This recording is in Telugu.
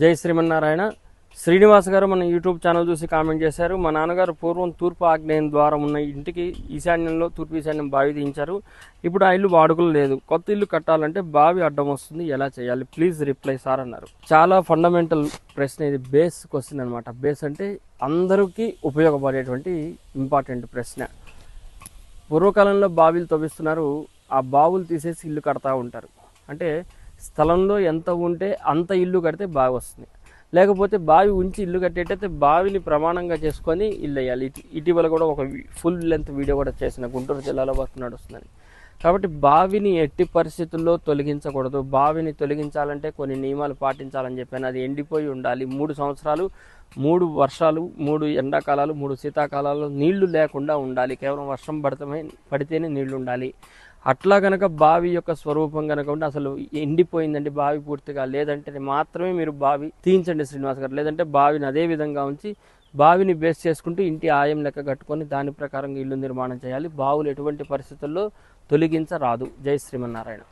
జై శ్రీమన్నారాయణ. శ్రీనివాస్ గారు మన యూట్యూబ్ ఛానల్ చూసి కామెంట్ చేశారు. మా నాన్నగారు పూర్వం తూర్పు ఆగ్నేయం ద్వారా ఉన్న ఇంటికి ఈశాన్యంలో తూర్పు ఈశాన్యం బావి తీయించారు ఇప్పుడు ఆ ఇల్లు వాడుకలు లేదు. కొత్త ఇల్లు కట్టాలంటే బావి అడ్డం వస్తుంది. ఎలా చేయాలి? ప్లీజ్ రిప్లై సార్ అన్నారు. చాలా ఫండమెంటల్ ప్రశ్న ఇది. బేస్ క్వశ్చన్ అనమాట బేస్ అంటే అందరికీ ఉపయోగపడేటువంటి ఇంపార్టెంట్ ప్రశ్న. పూర్వకాలంలో బావిలు తవ్విస్తున్నారు. ఆ బావులు తీసేసి ఇల్లు కడతా ఉంటారు. అంటే స్థలంలో ఎంత ఉంటే అంత ఇల్లు కడితే బావి వస్తుంది. లేకపోతే బావి ఉంచి ఇల్లు కట్టేటైతే బావిని ప్రమాణంగా చేసుకొని ఇల్లు వేయాలి. ఇటీవల కూడా ఒక ఫుల్ లెంత్ వీడియో కూడా చేసిన గుంటూరు జిల్లాలో వర్క్ నడుస్తుందని. కాబట్టి బావిని ఎట్టి పరిస్థితుల్లో తొలగించకూడదు. బావిని తొలగించాలంటే కొన్ని నియమాలు పాటించాలని చెప్పాను. అది ఎండిపోయి ఉండాలి. మూడు సంవత్సరాలు మూడు వర్షాలు మూడు ఎండాకాలాలు మూడు శీతాకాలాలు నీళ్ళు లేకుండా ఉండాలి. కేవలం వర్షం పడతమే పడితేనే నీళ్ళు ఉండాలి. అట్లా కనుక బావి యొక్క స్వరూపం కనుక ఉంటే అసలు ఎండిపోయిందండి బావి పూర్తిగా. లేదంటే మాత్రమే మీరు బావి తీయించండి శ్రీనివాస్ గారు. లేదంటే బావిని అదే విధంగా ఉంచి బావిని బేస్ చేసుకుంటూ ఇంటి ఆయం లెక్క కట్టుకొని దాని ప్రకారంగా ఇల్లు నిర్మాణం చేయాలి. బావులు ఎటువంటి పరిస్థితుల్లో తొలగించరాదు. జై శ్రీమన్నారాయణ.